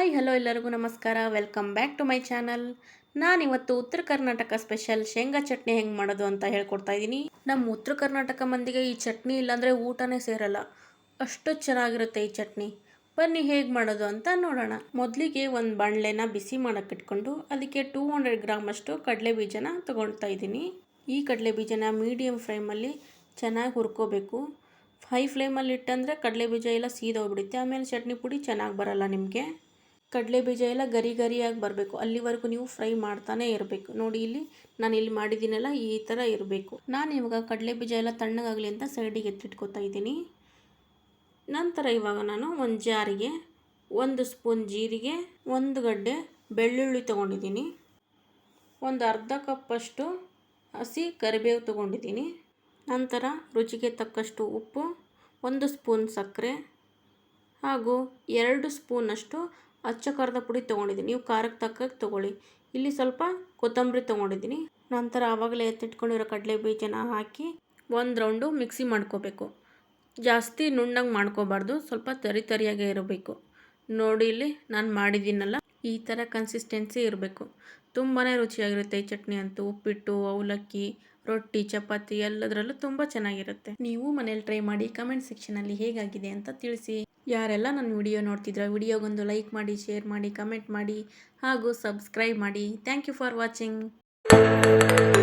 Hello ಎಲ್ಲರಿಗೂ ನಮಸ್ಕಾರ. Welcome back to my channel ನಾನಿವತ್ತು ಉತ್ತರ ಕರ್ನಾಟಕ ಸ್ಪೆಷಲ್ ಶೇಂಗಾ ಚಟ್ನಿ ಹೆಂಗೆ ಮಾಡೋದು ಅಂತ ಹೇಳ್ಕೊಡ್ತಾ ಇದ್ದೀನಿ. ನಮ್ಮ ಉತ್ತರ ಕರ್ನಾಟಕ ಮಂದಿಗೆ ಈ ಚಟ್ನಿ ಇಲ್ಲಾಂದರೆ ಊಟನೇ ಸೇರಲ್ಲ. ಅಷ್ಟು ಚೆನ್ನಾಗಿರುತ್ತೆ ಈ ಚಟ್ನಿ. ಬನ್ನಿ ಹೇಗೆ ಮಾಡೋದು ಅಂತ ನೋಡೋಣ. ಮೊದಲಿಗೆ ಒಂದು ಬಾಣಲೆನ ಬಿಸಿ ಮಾಡೋಕೆ ಇಟ್ಕೊಂಡು ಅದಕ್ಕೆ ಟೂ ಹಂಡ್ರೆಡ್ ಗ್ರಾಮಷ್ಟು ಕಡಲೆ ಬೀಜನ ತಗೊಳ್ತಾ ಇದ್ದೀನಿ. ಈ ಕಡಲೆ ಬೀಜನ ಮೀಡಿಯಮ್ ಫ್ಲೇಮಲ್ಲಿ ಚೆನ್ನಾಗಿ ಹುರ್ಕೋಬೇಕು. ಹೈ ಫ್ಲೇಮಲ್ಲಿ ಇಟ್ಟಂದರೆ ಕಡಲೆ ಬೀಜ ಎಲ್ಲ ಸೀದೋಗ್ಬಿಡುತ್ತೆ. ಆಮೇಲೆ ಚಟ್ನಿ ಪುಡಿ ಚೆನ್ನಾಗಿ ಬರಲ್ಲ ನಿಮಗೆ. ಕಡಲೆ ಬೀಜ ಎಲ್ಲ ಗರಿ ಗರಿಯಾಗಿ ಬರಬೇಕು. ಅಲ್ಲಿವರೆಗೂ ನೀವು ಫ್ರೈ ಮಾಡ್ತಾನೆ ಇರಬೇಕು. ನೋಡಿ ಇಲ್ಲಿ ನಾನು ಇಲ್ಲಿ ಮಾಡಿದ್ದೀನಲ್ಲ, ಈ ಥರ ಇರಬೇಕು. ನಾನು ಇವಾಗ ಕಡಲೆ ಬೀಜ ಎಲ್ಲ ತಣ್ಣಗಾಗಲಿ ಅಂತ ಸೈಡಿಗೆ ಎತ್ತಿಟ್ಕೊತಾ ಇದ್ದೀನಿ. ನಂತರ ಇವಾಗ ನಾನು ಒಂದು ಜಾರಿಗೆ ಒಂದು ಸ್ಪೂನ್ ಜೀರಿಗೆ, ಒಂದು ಗಡ್ಡೆ ಬೆಳ್ಳುಳ್ಳಿ ತೊಗೊಂಡಿದ್ದೀನಿ. ಒಂದು ಅರ್ಧ ಕಪ್ಪಷ್ಟು ಹಸಿ ಕರಿಬೇವು ತೊಗೊಂಡಿದ್ದೀನಿ. ನಂತರ ರುಚಿಗೆ ತಕ್ಕಷ್ಟು ಉಪ್ಪು, ಒಂದು ಸ್ಪೂನ್ ಸಕ್ಕರೆ ಹಾಗೂ ಎರಡು ಸ್ಪೂನಷ್ಟು ಅಚ್ಚ ಖಾರದ ಪುಡಿ ತೊಗೊಂಡಿದ್ದೀನಿ. ನೀವು ಖಾರಕ್ಕೆ ತಕ್ಕಾಗಿ ತೊಗೊಳ್ಳಿ. ಇಲ್ಲಿ ಸ್ವಲ್ಪ ಕೊತ್ತಂಬರಿ ತೊಗೊಂಡಿದ್ದೀನಿ. ನಂತರ ಆವಾಗಲೇ ಎತ್ತಿಟ್ಕೊಂಡಿರೋ ಕಡಲೆ ಬೀಜನ ಹಾಕಿ ಒಂದು ರೌಂಡು ಮಿಕ್ಸಿ ಮಾಡ್ಕೋಬೇಕು. ಜಾಸ್ತಿ ನುಣ್ಣಗೆ ಮಾಡ್ಕೋಬಾರ್ದು. ಸ್ವಲ್ಪ ತರಿ ತರಿಯಾಗೇ ಇರಬೇಕು. ನೋಡಿ ಇಲ್ಲಿ ನಾನು ಮಾಡಿದ್ದೀನಲ್ಲ, ಈ ಥರ ಕನ್ಸಿಸ್ಟೆನ್ಸಿ ಇರಬೇಕು. ತುಂಬಾ ರುಚಿಯಾಗಿರುತ್ತೆ ಈ ಚಟ್ನಿ ಅಂತೂ. ಉಪ್ಪಿಟ್ಟು, ಅವಲಕ್ಕಿ, ರೊಟ್ಟಿ, ಚಪಾತಿ ಎಲ್ಲದರಲ್ಲೂ ತುಂಬ ಚೆನ್ನಾಗಿರುತ್ತೆ. ನೀವು ಮನೇಲಿ ಟ್ರೈ ಮಾಡಿ ಕಮೆಂಟ್ ಸೆಕ್ಷನಲ್ಲಿ ಹೇಗಾಗಿದೆ ಅಂತ ತಿಳಿಸಿ. ಯಾರೆಲ್ಲ ನನ್ನ ವಿಡಿಯೋ ನೋಡ್ತಿದ್ರೆ, ವಿಡಿಯೋಗೊಂದು ಲೈಕ್ ಮಾಡಿ, ಶೇರ್ ಮಾಡಿ, ಕಮೆಂಟ್ ಮಾಡಿ ಹಾಗೂ ಸಬ್ಸ್ಕ್ರೈಬ್ ಮಾಡಿ. Thank you for watching.